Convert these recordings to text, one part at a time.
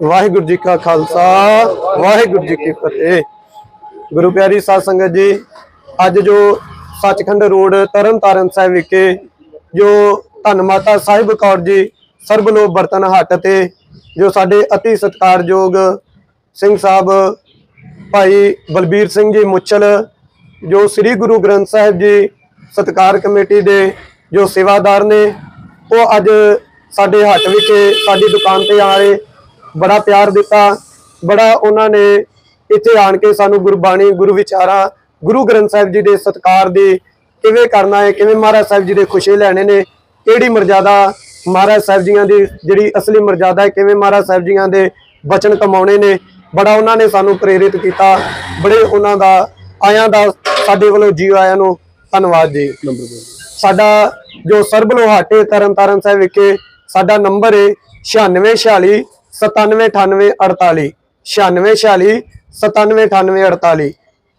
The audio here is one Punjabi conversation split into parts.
ਵਾਹਿਗੁਰੂ ਜੀ ਕਾ ਖਾਲਸਾ, ਵਾਹਿਗੁਰੂ ਜੀ ਕੀ ਫਤਿਹ। ਗੁਰੂ ਪਿਆਰੀ ਸਾਧ ਸੰਗਤ ਜੀ, ਅੱਜ ਜੋ ਸੱਚਖੰਡ ਰੋਡ ਤਰਨਤਾਰਨ ਸਾਹਿਬ ਵਿਖੇ ਜੋ ਧੰਨ ਮਾਤਾ ਸਾਹਿਬ ਕੌਰ ਜੀ ਸਰਬਲੋਕ ਬਰਤਨ ਹੱਟ ਤੇ, ਜੋ ਸਾਡੇ ਅਤੀ ਸਤਿਕਾਰਯੋਗ ਸਿੰਘ ਸਾਹਿਬ, ਭਾਈ ਬਲਬੀਰ ਸਿੰਘ ਜੀ ਮੁੱਚਲ, ਜੋ ਸ੍ਰੀ ਗੁਰੂ ਗ੍ਰੰਥ ਸਾਹਿਬ ਜੀ ਸਤਕਾਰ ਕਮੇਟੀ ਦੇ ਜੋ ਸੇਵਾਦਾਰ ਨੇ, ਉਹ ਅੱਜ ਸਾਡੇ ਹੱਟ ਵਿਖੇ ਸਾਡੀ ਦੁਕਾਨ ਤੇ ਆ ਰਹੇ। ਬੜਾ ਪਿਆਰ ਦਿੱਤਾ, ਬੜਾ ਉਹਨਾਂ ਨੇ ਇੱਥੇ ਆਣ ਕੇ ਸਾਨੂੰ ਗੁਰਬਾਣੀ, ਗੁਰੂ ਵਿਚਾਰਾਂ, ਗੁਰੂ ਗ੍ਰੰਥ ਸਾਹਿਬ ਜੀ ਦੇ ਸਤਕਾਰ ਦੀ ਕਿਵੇਂ ਕਰਨਾ ਹੈ, ਕਿਵੇਂ ਮਹਾਰਾਜ ਸਾਹਿਬ ਜੀ ਦੇ ਖੁਸ਼ੀ ਲੈਣੇ ਨੇ, ਕਿਹੜੀ ਮਰਜ਼ਾਦਾ ਮਹਾਰਾਜ ਸਾਹਿਬ ਜੀਆਂ ਦੀ ਜਿਹੜੀ ਅਸਲੀ ਮਰਜ਼ਾਦਾ ਹੈ, ਕਿਵੇਂ ਮਹਾਰਾਜ ਸਾਹਿਬ ਜੀਆਂ ਦੇ ਬਚਨ ਕਮਾਉਣੇ ਨੇ, ਬੜਾ ਉਹਨਾਂ ਨੇ ਸਾਨੂੰ ਪ੍ਰੇਰਿਤ ਕੀਤਾ, ਬੜੇ ਉਹਨਾਂ ਦਾ ਆਇਆਂ ਦਾ ਸਾਡੇ ਵੱਲੋਂ ਜੀ ਆਇਆਂ ਨੂੰ ਧੰਨਵਾਦ ਜੀ। ਸਾਡਾ ਜੋ ਸਰਬਲੋਹਾਟੇ ਤਰਨਤਾਰਨ ਸਾਹਿਬ ਵਿਖੇ ਸਾਡਾ ਨੰਬਰ ਹੈ 9646 979848 9646 979848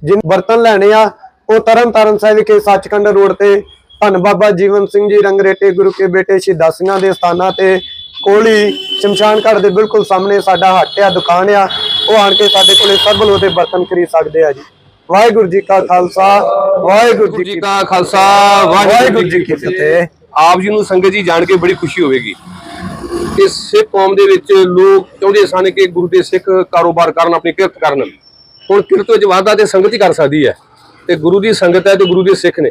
ਜਿਨ ਬਰਤਨ ਲੈਣੇ ਆ ਉਹ ਤਰਨਤਾਰਨ ਸਾਹਿਬ ਵਿਖੇ ਸੱਚਖੰਡ ਰੋਡ ਤੇ ਧੰਨ ਬਾਬਾ ਜੀਵਨ ਸਿੰਘ ਜੀ ਰੰਗਰੇਟੇ ਗੁਰੂ ਕੇ ਬੇਟੇ ਸ਼ਹੀਦਾਂ ਸਿੰਘਾਂ ਦੇ ਸਥਾਨਾਂ ਤੇ ਕੋਲੀ ਸ਼ਮਸ਼ਾਨ ਘਾਟ ਦੇ ਬਿਲਕੁਲ ਸਾਹਮਣੇ ਸਾਡਾ ਹੱਟ ਆ ਦੁਕਾਨ ਆ। ਉਹ ਆਣ ਕੇ ਸਾਡੇ ਕੋਲੇ ਸਰਬਲੋ ਦੇ ਬਰਤਨ ਖਰੀਦ ਸਕਦੇ ਆ ਜੀ। ਵਾਹਿਗੁਰੂ ਜੀ ਕਾ ਖਾਲਸਾ ਵਾਹਿਗੁਰੂ ਜੀ ਕਾ ਖਾਲਸਾ ਵਾਹਿਗੁਰੂ ਜੀ ਕੀ ਫਤਿਹ। ਆਪ ਜੀ ਨੂੰ ਸੰਗਤ ਜੀ ਜਾਣ ਕੇ ਬੜੀ ਖੁਸ਼ੀ ਹੋਵੇਗੀ। ਕਿ ਸਿੱਖ ਕੌਮ ਦੇ ਵਿੱਚ ਲੋਕ ਚਾਹੁੰਦੇ ਸਨ ਕਿ ਗੁਰੂ ਦੇ ਸਿੱਖ ਕਾਰੋਬਾਰ ਕਰਨ ਆਪਣੀ ਕਿਰਤ ਕਰਨ। ਹੁਣ ਕਿਰਤ ਵਿੱਚ ਵਾਧਾ ਤੇ ਸੰਗਤ ਹੀ ਕਰ ਸਕਦੀ ਹੈ। ਤੇ ਗੁਰੂ ਦੀ ਸੰਗਤ ਹੈ ਤੇ ਗੁਰੂ ਦੇ ਸਿੱਖ ਨੇ।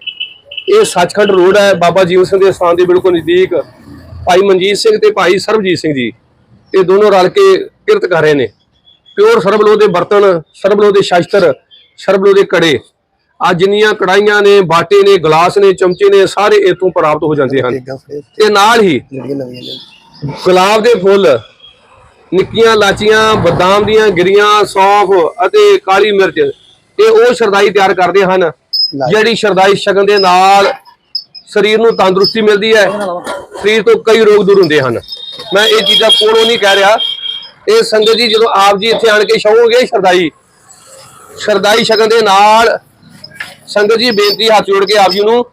ਇਹ ਸੱਚਖੰਡ ਰੋਡ ਹੈ। ਬਾਬਾ ਜੀਵਨ ਸਿੰਘ ਦੇ ਸਥਾਨ ਦੇ ਬਿਲਕੁਲ ਨਜ਼ਦੀਕ। ਭਾਈ ਮਨਜੀਤ ਸਿੰਘ ਤੇ ਭਾਈ ਸਰਬਜੀਤ ਸਿੰਘ ਜੀ ਇਹ ਦੋਨੋਂ ਰਲ ਕੇ ਕਿਰਤ ਕਰ ਰਹੇ ਨੇ। ਪਿਓਰ ਸਰਬਲੋ ਦੇ ਬਰਤਨ ਸਰਬਲੋ ਦੇ ਸ਼ਾਸਤਰ ਸਰਬਲੋ ਦੇ ਕੜੇ। ਆ ਜਿੰਨੀਆਂ ਕੜਾਈਆਂ ਨੇ ਬਾਟੇ ਨੇ ਗਲਾਸ ਨੇ ਚਮਚੇ ਨੇ ਸਾਰੇ ਇਥੋਂ ਪ੍ਰਾਪਤ ਹੋ ਜਾਂਦੇ ਹਨ। ਤੇ ਨਾਲ ਹੀ ਗੁਲਾਬ ਦੇ ਫੁੱਲ ਨਿੱਕੀਆਂ ਲਾਚੀਆਂ ਬਦਾਮ ਦੀਆਂ ਗਿਰੀਆਂ ਸੌਂਫ ਅਤੇ ਕਾਲੀ ਮਿਰਚ ਇਹ ਉਹ ਸ਼ਰਦਾਈ ਤਿਆਰ ਕਰਦੇ ਹਨ ਜਿਹੜੀ ਸ਼ਰਦਾਈ ਛਕਣ ਦੇ ਨਾਲ ਸਰੀਰ ਨੂੰ ਤੰਦਰੁਸਤੀ ਮਿਲਦੀ ਹੈ ਸਰੀਰ ਤੋਂ ਕਈ ਰੋਗ ਦੂਰ ਹੁੰਦੇ ਹਨ। ਮੈਂ ਇਹ ਚੀਜ਼ਾਂ ਕੋਲੋਂ ਨਹੀਂ ਕਹਿ ਰਿਹਾ। ਇਹ ਸੰਗਤ ਜੀ ਜਦੋਂ ਆਪ ਜੀ ਇੱਥੇ ਆਣ ਕੇ ਛਕੋਗੇ ਸ਼ਰਦਾਈ ਸ਼ਰਦਾਈ ਛਕਣ ਦੇ ਨਾਲ ਸੰਗਤ ਜੀ ਬੇਨਤੀ ਹੱਥ ਜੋੜ ਕੇ ਆਪ ਜੀ ਨੂੰ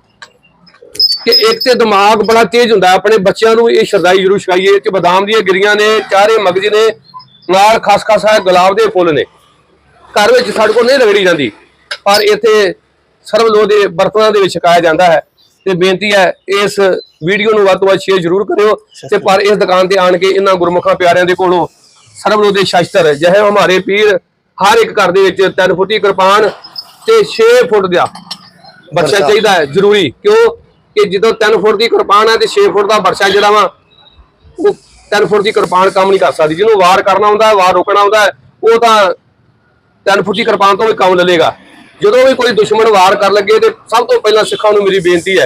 ਕਿ ਇੱਕ ਤੇ ਦਿਮਾਗ ਬੜਾ ਤੇਜ਼ ਹੁੰਦਾ ਆਪਣੇ ਬੱਚਿਆਂ ਨੂੰ ਇਹ ਸ਼ਰਦਾਈ ਜ਼ਰੂਰ ਛਕਾਈਏ ਚ ਬਦਾਮ ਦੀਆਂ ਗਿਰੀਆਂ ਨੇ ਚਾਰੇ ਮਗਜ਼ ਨੇ ਨਾਲ ਖਸਖਸ ਹੈ ਗੁਲਾਬ ਦੇ ਫੁੱਲ ਨੇ। ਘਰ ਵਿੱਚ ਸਾਡੇ ਕੋਲ ਨਹੀਂ ਰਗੜੀ ਜਾਂਦੀ ਪਰ ਇੱਥੇ ਸਰਬ ਲੋ ਦੇ ਬਰਤਨਾਂ ਦੇ ਵਿੱਚ ਛਕਾਇਆ ਜਾਂਦਾ ਹੈ। ਤੇ ਬੇਨਤੀ ਹੈ ਇਸ ਵੀਡੀਓ ਨੂੰ ਵੱਧ ਤੋਂ ਵੱਧ ਸ਼ੇਅਰ ਜ਼ਰੂਰ ਕਰਿਓ ਤੇ ਪਰ ਇਸ ਦੁਕਾਨ ਤੇ ਆਣ ਕੇ ਇਹਨਾਂ ਗੁਰਮੁਖਾਂ ਪਿਆਰਿਆਂ ਦੇ ਕੋਲੋਂ ਸਰਬ ਲੋ ਦੇ ਸ਼ਾਸਤਰ ਜਿਹੇ ਹਮਾਰੇ ਪੀਰ ਹਰ ਇੱਕ ਘਰ ਦੇ ਵਿੱਚ 3 ਫੁੱਟੀ ਕਿਰਪਾਨ ਤੇ 6 ਫੁੱਟ ਦਾ ਬਰਸ਼ਾ ਚਾਹੀਦਾ ਹੈ ਜ਼ਰੂਰੀ। ਕਿਉਂ? ਕਿ ਜਦੋਂ 3 ਫੁੱਟ ਦੀ ਕਿਰਪਾਨ ਹੈ ਤੇ 6 ਫੁੱਟ ਦਾ ਬਰਸ਼ਾ ਜਿਹੜਾ ਵਾ, ਉਹ 3 ਫੁੱਟ ਦੀ ਕਿਰਪਾਨ ਕੰਮ ਨਹੀਂ ਕਰ ਸਕਦੀ। ਜਿਹਨੂੰ ਵਾਰ ਕਰਨਾ ਹੁੰਦਾ ਵਾਰ ਰੋਕਣਾ ਹੁੰਦਾ ਉਹ ਤਾਂ 3 ਫੁੱਟ ਦੀ ਕਿਰਪਾਨ ਤੋਂ ਵੀ ਕੰਮ ਲਲੇਗਾ ਜਦੋਂ ਵੀ ਕੋਈ ਦੁਸ਼ਮਣ ਵਾਰ ਕਰ ਲੱਗੇ ਤੇ ਸਭ ਤੋਂ ਪਹਿਲਾਂ ਸਿੱਖਾਂ ਨੂੰ ਮੇਰੀ ਬੇਨਤੀ ਹੈ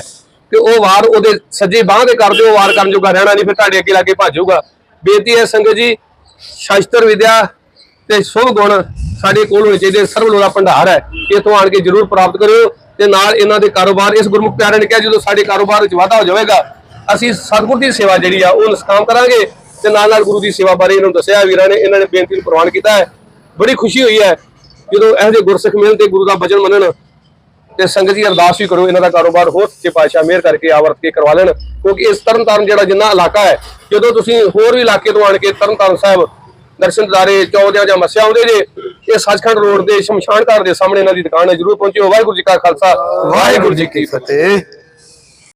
ਕਿ ਉਹ ਵਾਰ ਉਹਦੇ ਸੱਜੇ ਬਾਹ ਦੇ ਕਰ ਦਿਓ ਵਾਰ ਕਰਨ ਜੋਗਾ ਰਹਿਣਾ ਨਹੀਂ, ਫਿਰ ਤੁਹਾਡੇ ਅੱਗੇ ਲਾਗੇ ਭੱਜੂਗਾ। ਬੇਨਤੀ ਹੈ ਸੰਗਤ ਜੀ, ਸ਼ਾਸਤਰ ਵਿਦਿਆ ਤੇ ਸੁਭ ਗੁਣ ਸਾਡੇ ਕੋਲ ਹੋਣੇ ਚਾਹੀਦੇ, ਸਰਵ ਲੋੜਾ ਭੰਡਾਰ ਹੈ। ਇਥੋਂ ਆਣ ਕੇ ਜਰੂਰ ਪ੍ਰਾਪਤ ਕਰਿਓ। ਤੇ ਨਾਲ ਇਹਨਾਂ ਦੇ ਕਾਰੋਬਾਰ, ਇਸ ਗੁਰਮੁਖ ਪਿਆਰਿਆਂ ਨੇ ਕਿਹਾ, ਜਦੋਂ ਸਾਡੇ ਕਾਰੋਬਾਰ ਵਿੱਚ ਵਾਧਾ ਹੋ ਜਾਵੇਗਾ, ਅਸੀਂ ਸਤਿਗੁਰ ਦੀ ਸੇਵਾ ਜਿਹੜੀ ਆ, ਉਹ ਨਿਸ਼ਕਾਮ ਕਰਾਂਗੇ। ਤੇ ਨਾਲ ਨਾਲ ਗੁਰੂ ਦੀ ਸੇਵਾ ਬਾਰੇ ਇਹਨਾਂ ਨੂੰ ਦੱਸਿਆ, ਵੀਰਾਂ ਨੇ ਇਹਨਾਂ ਨੇ ਬੇਨਤੀ ਨੂੰ ਪ੍ਰਵਾਨ ਕੀਤਾ ਹੈ। ਬੜੀ ਖੁਸ਼ੀ ਹੋਈ ਹੈ, ਜਦੋਂ ਇਹੋ ਜਿਹੇ ਗੁਰਸਿੱਖ ਮਿਲਣ ਤੇ ਗੁਰੂ ਦਾ ਬਚਨ ਮੰਨਣ, ਤੇ ਸੰਗਤ ਜੀ ਅਰਦਾਸ ਵੀ ਕਰੋ, ਇਹਨਾਂ ਦਾ ਕਾਰੋਬਾਰ ਹੋਰ ਸੱਚੇ ਪਾਤਸ਼ਾਹ ਮਿਹਰ ਕਰਕੇ ਆਵਰਤ ਕੇ ਕਰਵਾ ਲੈਣ। ਕਿਉਂਕਿ ਇਸ ਤਰਨਤਾਰਨ ਜਿਹੜਾ ਜਿੰਨਾ ਇਲਾਕਾ ਹੈ, ਜਦੋਂ ਤੁਸੀਂ ਹੋਰ ਵੀ ਇਲਾਕੇ ਤੋਂ ਆਣ ਕੇ ਤਰਨਤਾਰਨ ਸਾਹਿਬ ਦਰਸ਼ਨ ਦਿਦਾਰੇ ਚੌਧਿਆਂ ਜਾਂ ਮੱਸਿਆ ਆਉਂਦੇ ਜੇ ਇਹ ਸੱਚਖੰਡ ਰੋਡ ਦੇ ਸ਼ਮਸ਼ਾਨ ਘਾਟ ਦੇ ਸਾਹਮਣੇ ਇਹਨਾਂ ਦੀ ਦੁਕਾਨ ਹੈ। ਜਰੂਰ ਪਹੁੰਚਿਓ। ਵਾਹਿਗੁਰੂ ਜੀ ਕਾ ਖਾਲਸਾ। ਵਾਹਿਗੁਰੂ ਜੀ ਕੀ ਫਤਿਹ।